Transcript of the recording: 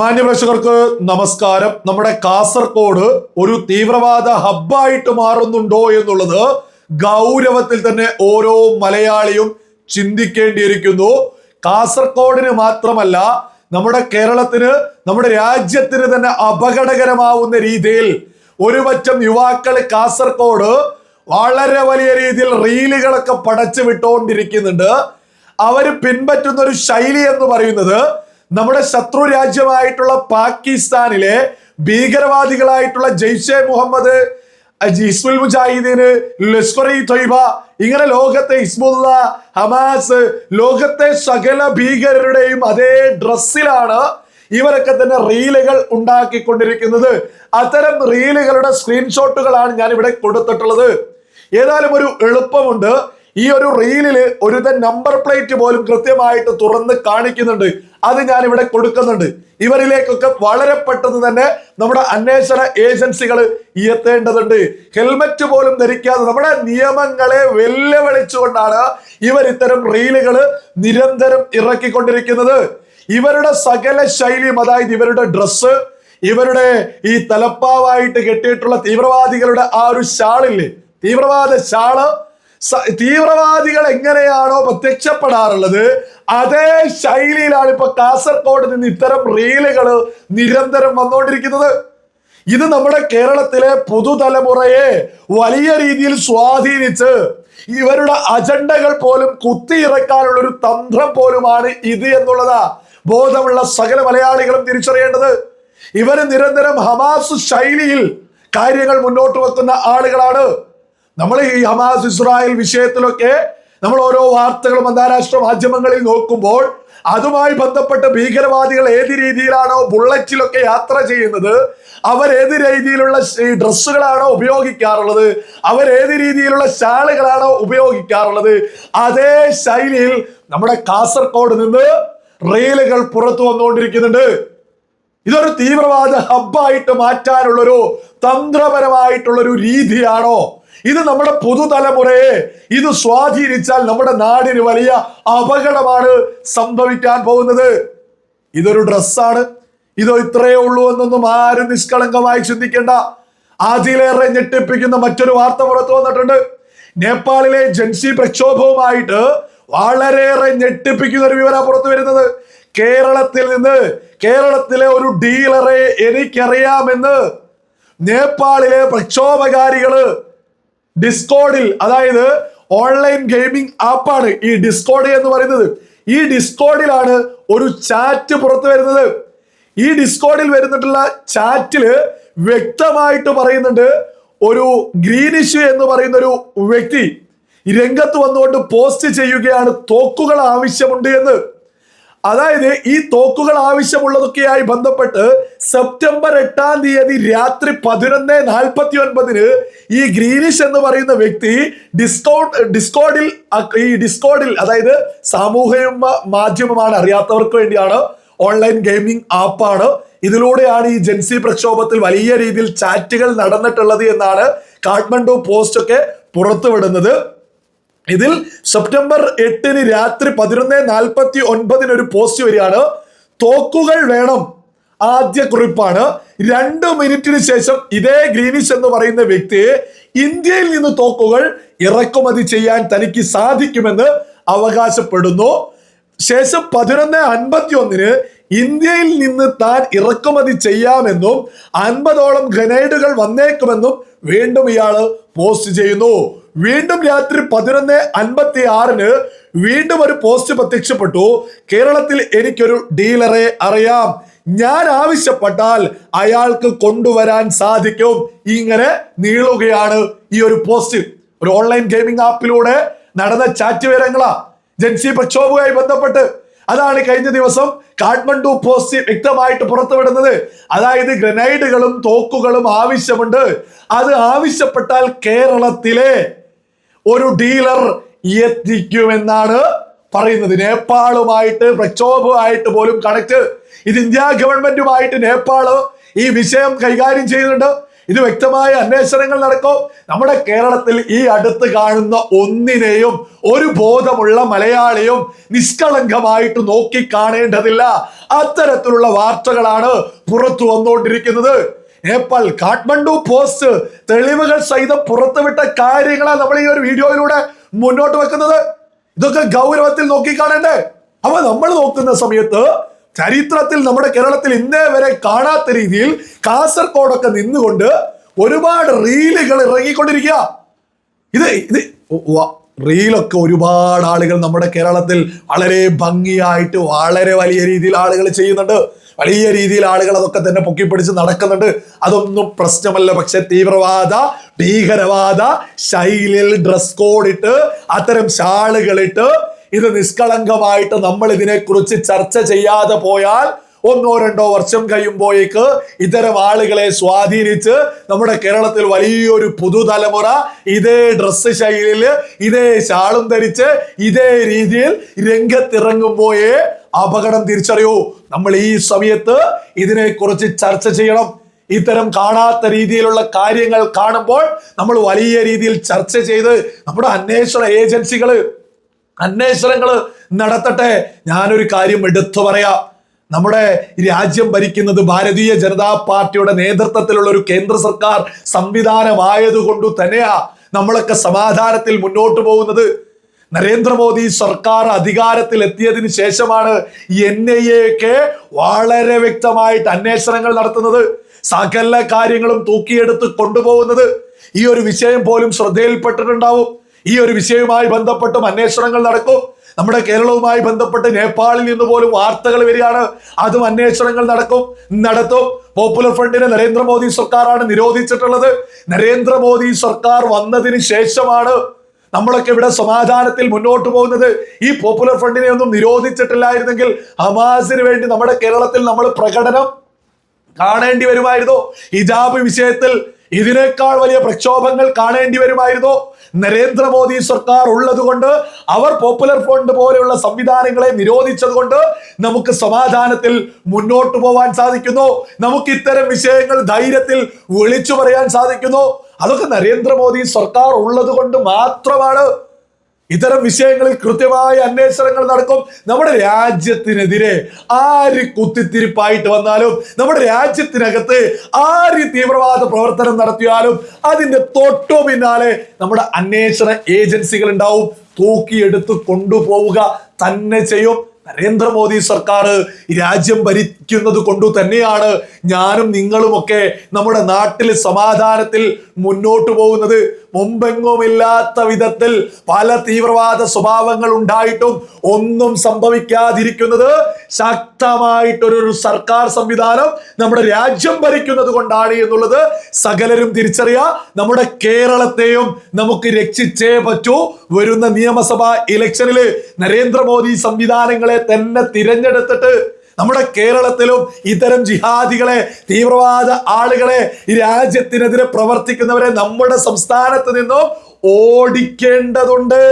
മാന്യപ്രേക്ഷകർക്ക് നമസ്കാരം. നമ്മുടെ കാസർഗോഡ് ഒരു തീവ്രവാദ ഹബ്ബായിട്ട് മാറുന്നുണ്ടോ എന്നുള്ളത് ഗൗരവത്തിൽ തന്നെ ഓരോ മലയാളിയും ചിന്തിക്കേണ്ടിയിരിക്കുന്നു. കാസർഗോഡിന് മാത്രമല്ല നമ്മുടെ കേരളത്തിന് നമ്മുടെ രാജ്യത്തിന് തന്നെ അപകടകരമാവുന്ന രീതിയിൽ ഒരുപറ്റം യുവാക്കൾ കാസർഗോഡ് വളരെ വലിയ രീതിയിൽ റീലുകളൊക്കെ പടച്ചു വിട്ടുകൊണ്ടിരിക്കുന്നുണ്ട് അവർ പിൻപറ്റുന്ന ഒരു ശൈലി എന്ന് പറയുന്നത് നമ്മുടെ ശത്രു രാജ്യമായിട്ടുള്ള പാകിസ്ഥാനിലെ ഭീകരവാദികളായിട്ടുള്ള ജെയ്ഷെ മുഹമ്മദ് ഹിസ്ബുൽ മുജാഹിദീന് ലഷ്കർ ഇ തൊയ്ബ ഇങ്ങനെ ലോകത്തെ ഇസ്മുല്ല ഹമാസ് ലോകത്തെ സകല ഭീകരരുടെയും അതേ ഡ്രസ്സിലാണ് ഇവരൊക്കെ തന്നെ റീലുകൾ ഉണ്ടാക്കിക്കൊണ്ടിരിക്കുന്നത്. അത്തരം റീലുകളുടെ സ്ക്രീൻഷോട്ടുകളാണ് ഞാൻ ഇവിടെ കൊടുത്തിട്ടുള്ളത്. ഏതായാലും ഒരു എളുപ്പമുണ്ട്. ഈ ഒരു റീലിൽ ഒരു നമ്പർ പ്ലേറ്റ് പോലും കൃത്യമായിട്ട് തുറന്ന് കാണിക്കുന്നുണ്ട്. അത് ഞാൻ ഇവിടെ കൊടുക്കുന്നുണ്ട്. ഇവരിലേക്കൊക്കെ വളരെ പെട്ടെന്ന് തന്നെ നമ്മുടെ അന്വേഷണ ഏജൻസികൾ എത്തേണ്ടതുണ്ട്. ഹെൽമറ്റ് പോലും ധരിക്കാതെ നമ്മുടെ നിയമങ്ങളെ വെല്ലുവിളിച്ചുകൊണ്ടാണ് ഇവർ ഇത്തരം റീലുകൾ നിരന്തരം ഇറക്കിക്കൊണ്ടിരിക്കുന്നത്. ഇവരുടെ സകല ശൈലിയും അതായത് ഇവരുടെ ഡ്രസ്സ് ഇവരുടെ ഈ തലപ്പാവായിട്ട് കെട്ടിയിട്ടുള്ള തീവ്രവാദികളുടെ ആ ഒരു ഷാളില്ലേ? തീവ്രവാദ ഷാൾ തീവ്രവാദികൾ എങ്ങനെയാണോ പ്രത്യക്ഷപ്പെടാറുള്ളത് അതേ ശൈലിയിലാണ് ഇപ്പൊ കാസർഗോഡ് നിന്ന് ഇത്തരം റീലുകൾ നിരന്തരം വന്നുകൊണ്ടിരിക്കുന്നത്. ഇത് നമ്മുടെ കേരളത്തിലെ പുതുതലമുറയെ വലിയ രീതിയിൽ സ്വാധീനിച്ച് ഇവരുടെ അജണ്ടകൾ പോലും കുത്തിയിറക്കാനുള്ള ഒരു തന്ത്രം പോലുമാണ് ഇത് എന്നുള്ളതാ ബോധമുള്ള സകല മലയാളികളും തിരിച്ചറിയേണ്ടത്. ഇവർ നിരന്തരം ഹമാസ് ശൈലിയിൽ കാര്യങ്ങൾ മുന്നോട്ട് വെക്കുന്ന ആളുകളാണ്. നമ്മൾ ഈ ഹമാസ് ഇസ്രായേൽ വിഷയത്തിലൊക്കെ നമ്മൾ ഓരോ വാർത്തകളും അന്താരാഷ്ട്ര മാധ്യമങ്ങളിൽ നോക്കുമ്പോൾ അതുമായി ബന്ധപ്പെട്ട ഭീകരവാദികൾ ഏത് രീതിയിലാണോ ബുള്ളറ്റിലൊക്കെ യാത്ര ചെയ്യുന്നത് അവർ ഏത് രീതിയിലുള്ള ഈ ഡ്രസ്സുകളാണോ ഉപയോഗിക്കാറുള്ളത് അവർ ഏത് രീതിയിലുള്ള ഷാളുകളാണോ ഉപയോഗിക്കാറുള്ളത് അതേ ശൈലിയിൽ നമ്മുടെ കാസർഗോഡ് നിന്ന് റെയിലുകൾ പുറത്തു വന്നുകൊണ്ടിരിക്കുന്നുണ്ട്. ഇതൊരു തീവ്രവാദ ഹബ്ബായിട്ട് മാറ്റാനുള്ളൊരു തന്ത്രപരമായിട്ടുള്ളൊരു രീതിയാണോ? ഇത് നമ്മുടെ പുതുതലമുറയെ ഇത് സ്വാധീനിച്ചാൽ നമ്മുടെ നാടിന് വലിയ അപകടമാണ് സംഭവിക്കാൻ പോകുന്നത്. ഇതൊരു ഡ്രസ്സാണ്. ഇതോ ഇത്രയേ ഉള്ളൂ എന്നൊന്നും ആരും നിഷ്കളങ്കമായി ചിന്തിക്കേണ്ട. അതിലേറെ ഞെട്ടിപ്പിക്കുന്ന മറ്റൊരു വാർത്ത പുറത്തു വന്നിട്ടുണ്ട്. നേപ്പാളിലെ ജൻസി പ്രക്ഷോഭവുമായിട്ട് വളരെയേറെ ഞെട്ടിപ്പിക്കുന്ന ഒരു വിവരം പുറത്തു വരുന്നത്. കേരളത്തിൽ നിന്ന് കേരളത്തിലെ ഒരു ഡീലറെ എനിക്കറിയാമെന്ന് നേപ്പാളിലെ പ്രക്ഷോഭകാരികൾ ഡിസ്കോഡിൽ അതായത് ഓൺലൈൻ ഗെയിമിംഗ് ആപ്പാണ് ഈ ഡിസ്കോഡ് എന്ന് പറയുന്നത്. ഈ ഡിസ്കോഡിലാണ് ഒരു ചാറ്റ് പുറത്തു വരുന്നത്. ഈ ഡിസ്കോഡിൽ വരുന്നിട്ടുള്ള ചാറ്റിൽ വ്യക്തമായിട്ട് പറയുന്നുണ്ട് ഒരു ഗ്രീനിഷ് എന്ന് പറയുന്ന ഒരു വ്യക്തി രംഗത്ത് വന്നുകൊണ്ട് പോസ്റ്റ് ചെയ്യുകയാണ്. തോക്കുകൾ ആവശ്യമുണ്ട് എന്ന്. അതായത് ഈ തോക്കുകൾ ആവശ്യമുള്ളതൊക്കെയായി ബന്ധപ്പെട്ട് സെപ്റ്റംബർ എട്ടാം തീയതി രാത്രി പതിനൊന്ന് നാൽപ്പത്തി ഒൻപതിന് ഈ ഗ്രീനിഷ് എന്ന് പറയുന്ന വ്യക്തി ഡിസ്കൗണ്ട് ഡിസ്കോഡിൽ ഈ ഡിസ്കോഡിൽ അതായത് സാമൂഹ്യ മാധ്യമമാണ് അറിയാത്തവർക്ക് വേണ്ടിയാണ് ഓൺലൈൻ ഗെയിമിംഗ് ആപ്പാണ്. ഇതിലൂടെയാണ് ഈ ജെൻസി പ്രക്ഷോഭത്തിൽ വലിയ രീതിയിൽ ചാറ്റുകൾ നടന്നിട്ടുള്ളത് എന്നാണ് കാഠ്മണ്ഡു പോസ്റ്റ് ഒക്കെ പുറത്തുവിടുന്നത്. ഇതിൽ സെപ്റ്റംബർ എട്ടിന് രാത്രി പതിനൊന്ന് നാൽപ്പത്തി ഒൻപതിന് ഒരു പോസ്റ്റ് വരികയാണ്. തോക്കുകൾ വേണം. ആദ്യ കുറിപ്പാണ്. രണ്ട് മിനിറ്റിന് ശേഷം ഇതേ ഗ്രീനിഷ് എന്ന് പറയുന്ന വ്യക്തിയെ ഇന്ത്യയിൽ നിന്ന് തോക്കുകൾ ഇറക്കുമതി ചെയ്യാൻ തനിക്ക് സാധിക്കുമെന്ന് അവകാശപ്പെടുന്നു. ശേഷം പതിനൊന്ന് അൻപത്തി ഒന്നിന് ഇന്ത്യയിൽ നിന്ന് താൻ ഇറക്കുമതി ചെയ്യാമെന്നും അൻപതോളം ഗ്രനേഡുകൾ വന്നേക്കുമെന്നും വീണ്ടും ഇയാൾ പോസ്റ്റ് ചെയ്യുന്നു. വീണ്ടും രാത്രി പതിനൊന്ന് അൻപത്തി ആറിന് വീണ്ടും ഒരു പോസ്റ്റ് പ്രത്യക്ഷപ്പെട്ടു. കേരളത്തിൽ എനിക്കൊരു ഡീലറെ അറിയാം. ഞാൻ ആവശ്യപ്പെട്ടാൽ അയാൾക്ക് കൊണ്ടുവരാൻ സാധിക്കും. ഇങ്ങനെ നീളുകയാണ് ഈ ഒരു പോസ്റ്റ് ഒരു ഓൺലൈൻ ഗെയിമിംഗ് ആപ്പിലൂടെ നടന്ന ചാറ്റ് വിവരങ്ങളാ ജൻസി പ്രക്ഷോഭവുമായി ബന്ധപ്പെട്ട്. അതാണ് കഴിഞ്ഞ ദിവസം കാഠ്മണ്ഡു പോസ്റ്റ് വ്യക്തമായിട്ട് പുറത്തുവിടുന്നത്. അതായത് ഗ്രനൈഡുകളും തോക്കുകളും ആവശ്യമുണ്ട്. അത് ആവശ്യപ്പെട്ടാൽ കേരളത്തിലെ ഒരു ഡീലർ എത്തിക്കുമെന്നാണ് പറയുന്നത്. നേപ്പാളുമായിട്ട് പ്രക്ഷോഭമായിട്ട് പോലും കണക്ട് ഇത് ഇന്ത്യ ഗവൺമെന്റുമായിട്ട് നേപ്പാൾ ഈ വിഷയം കൈകാര്യം ചെയ്യുന്നുണ്ട്. ഇത് വ്യക്തമായ അന്വേഷണങ്ങൾ നടക്കും. നമ്മുടെ കേരളത്തിൽ ഈ അടുത്ത് കാണുന്ന ഒന്നിനെയും ഒരു ബോധമുള്ള മലയാളിയും നിഷ്കളങ്കമായിട്ട് നോക്കി കാണേണ്ടതില്ല. അത്തരത്തിലുള്ള വാർത്തകളാണ് പുറത്തു വന്നുകൊണ്ടിരിക്കുന്നത്. നേപ്പാൾ കാഠ്മണ്ഡു പോസ്റ്റ് തെളിവുകൾ സഹിതം പുറത്തുവിട്ട കാര്യങ്ങളാണ് നമ്മൾ ഈ ഒരു വീഡിയോയിലൂടെ മുന്നോട്ട് വെക്കുന്നത്. ഇതൊക്കെ ഗൗരവത്തിൽ നോക്കിക്കാണണ്ടേ? അപ്പൊ നമ്മൾ നോക്കുന്ന സമയത്ത് ചരിത്രത്തിൽ നമ്മുടെ കേരളത്തിൽ ഇന്നേ വരെ കാണാത്ത രീതിയിൽ കാസർഗോഡൊക്കെ നിന്നുകൊണ്ട് ഒരുപാട് റീലുകൾ ഇറങ്ങിക്കൊണ്ടിരിക്കുക. ഇത് ഇത് റീലൊക്കെ ഒരുപാട് ആളുകൾ നമ്മുടെ കേരളത്തിൽ വളരെ ഭംഗിയായിട്ട് വളരെ വലിയ രീതിയിൽ ആളുകൾ ചെയ്യുന്നുണ്ട്. വലിയ രീതിയിൽ ആളുകൾ അതൊക്കെ തന്നെ പൊക്കിപ്പിടിച്ച് നടക്കുന്നുണ്ട്. അതൊന്നും പ്രശ്നമല്ല. പക്ഷെ തീവ്രവാദ ഭീകരവാദ ശൈലിയിൽ ഡ്രസ് കോഡ് ഇട്ട് അത്തരം ഷാളുകളിട്ട് ഇത് നിഷ്കളങ്കമായിട്ട് നമ്മൾ ഇതിനെക്കുറിച്ച് ചർച്ച ചെയ്യാതെ പോയാൽ ഒന്നോ രണ്ടോ വർഷം കഴിയുമ്പോഴേക്ക് ഇത്തരം ആളുകളെ സ്വാധീനിച്ച് നമ്മുടെ കേരളത്തിൽ വലിയൊരു പുതുതലമുറ ഇതേ ഡ്രസ്സ് ശൈലിയിൽ ഇതേ ശാളും ധരിച്ച് ഇതേ രീതിയിൽ രംഗത്തിറങ്ങുമ്പോഴേ അപകടം തിരിച്ചറിയൂ. നമ്മൾ ഈ സമയത്ത് ഇതിനെക്കുറിച്ച് ചർച്ച ചെയ്യണം. ഇത്തരം കാണാത്ത രീതിയിലുള്ള കാര്യങ്ങൾ കാണുമ്പോൾ നമ്മൾ വലിയ രീതിയിൽ ചർച്ച ചെയ്ത് നമ്മുടെ അന്വേഷണ ഏജൻസികൾ അന്വേഷണങ്ങൾ നടത്തട്ടെ. ഞാനൊരു കാര്യം എടുത്തു പറയാം. നമ്മുടെ രാജ്യം ഭരിക്കുന്നത് ഭാരതീയ ജനതാ പാർട്ടിയുടെ നേതൃത്വത്തിലുള്ള ഒരു കേന്ദ്ര സർക്കാർ സംവിധാനമായതുകൊണ്ട് തന്നെയാ നമ്മളൊക്കെ സമാധാനത്തിൽ മുന്നോട്ട് പോകുന്നത്. നരേന്ദ്രമോദി സർക്കാർ അധികാരത്തിൽ എത്തിയതിന് ശേഷമാണ് എൻ ഐ എ ഒക്കെ വളരെ വ്യക്തമായിട്ട് അന്വേഷണങ്ങൾ നടത്തുന്നത്. സകല കാര്യങ്ങളും തൂക്കിയെടുത്ത് കൊണ്ടുപോകുന്നത്. ഈ ഒരു വിഷയം പോലും ശ്രദ്ധയിൽപ്പെട്ടിട്ടുണ്ടാവും. ഈ ഒരു വിഷയവുമായി ബന്ധപ്പെട്ടും അന്വേഷണങ്ങൾ നടക്കും. നമ്മുടെ കേരളവുമായി ബന്ധപ്പെട്ട് നേപ്പാളിൽ നിന്ന് പോലും വാർത്തകൾ വരികയാണ്. അതും അന്വേഷണങ്ങൾ നടക്കും നടത്തും. പോപ്പുലർ ഫ്രണ്ടിനെ നരേന്ദ്രമോദി സർക്കാരാണ് നിരോധിച്ചിട്ടുള്ളത്. നരേന്ദ്രമോദി സർക്കാർ വന്നതിന് ശേഷമാണ് നമ്മളൊക്കെ ഇവിടെ സമാധാനത്തിൽ മുന്നോട്ട് പോകുന്നത് ഈ പോപ്പുലർ ഫ്രണ്ടിനെ ഒന്നും നിരോധിച്ചിട്ടില്ലായിരുന്നെങ്കിൽ ഹമാസിന് വേണ്ടി നമ്മുടെ കേരളത്തിൽ നമ്മൾ പ്രകടനം കാണേണ്ടി വരുമായിരുന്നു? ഹിജാബ് വിഷയത്തിൽ ഇതിനേക്കാൾ വലിയ പ്രക്ഷോഭങ്ങൾ കാണേണ്ടി വരുമായിരുന്നു? നരേന്ദ്രമോദി സർക്കാർ ഉള്ളതുകൊണ്ട് അവർ പോപ്പുലർ ഫ്രണ്ട് പോലെയുള്ള സംവിധാനങ്ങളെ നിരോധിച്ചതുകൊണ്ട് നമുക്ക് സമാധാനത്തിൽ മുന്നോട്ട് പോവാൻ സാധിക്കുന്നു. നമുക്ക് ഇത്തരം വിഷയങ്ങൾ ധൈര്യത്തിൽ വിളിച്ചു പറയാൻ സാധിക്കുന്നു. അതൊക്കെ നരേന്ദ്രമോദി സർക്കാർ ഉള്ളത് കൊണ്ട് മാത്രമാണ് ഇത്തരം വിഷയങ്ങളിൽ കൃത്യമായ അന്വേഷണങ്ങൾ നടക്കും. നമ്മുടെ രാജ്യത്തിനെതിരെ ആര് കുത്തിത്തിരിപ്പായിട്ട് വന്നാലും നമ്മുടെ രാജ്യത്തിനകത്ത് ആര് തീവ്രവാദ പ്രവർത്തനം നടത്തിയാലും അതിന്റെ തൊട്ടു പിന്നാലെ നമ്മുടെ അന്വേഷണ ഏജൻസികൾ ഉണ്ടാവും. തൂക്കിയെടുത്ത് കൊണ്ടുപോവുക തന്നെ ചെയ്യും. നരേന്ദ്രമോദി സർക്കാർ രാജ്യം ഭരിക്കുന്നത് കൊണ്ടു തന്നെയാണ് ഞാനും നിങ്ങളുമൊക്കെ നമ്മുടെ നാട്ടിൽ സമാധാനത്തിൽ മുന്നോട്ട് പോകുന്നത്. മുമ്പെങ്ങുമില്ലാത്ത വിധത്തിൽ പല തീവ്രവാദ സ്വഭാവങ്ങൾ ഉണ്ടായിട്ടും ഒന്നും സംഭവിക്കാതിരിക്കുന്നത് ശക്തമായിട്ടൊരു സർക്കാർ സംവിധാനം നമ്മുടെ രാജ്യം ഭരിക്കുന്നത് കൊണ്ടാണ് എന്നുള്ളത് സകലരും തിരിച്ചറിയുക നമ്മുടെ കേരളത്തെയും നമുക്ക് രക്ഷിച്ചേ പറ്റൂ. വരുന്ന നിയമസഭാ ഇലക്ഷനിൽ നരേന്ദ്രമോദി സംവിധാനങ്ങളെ തന്നെ തിരഞ്ഞെടുത്തിട്ട് നമ്മുടെ കേരളത്തിലും ഇത്തരം ജിഹാദികളെ തീവ്രവാദ ആളുകളെ ഈ രാജ്യത്തിനെതിരെ പ്രവർത്തിക്കുന്നവരെ നമ്മുടെ സംസ്ഥാനത്ത് നിന്നും ഓടിക്കേണ്ടതുണ്ട്.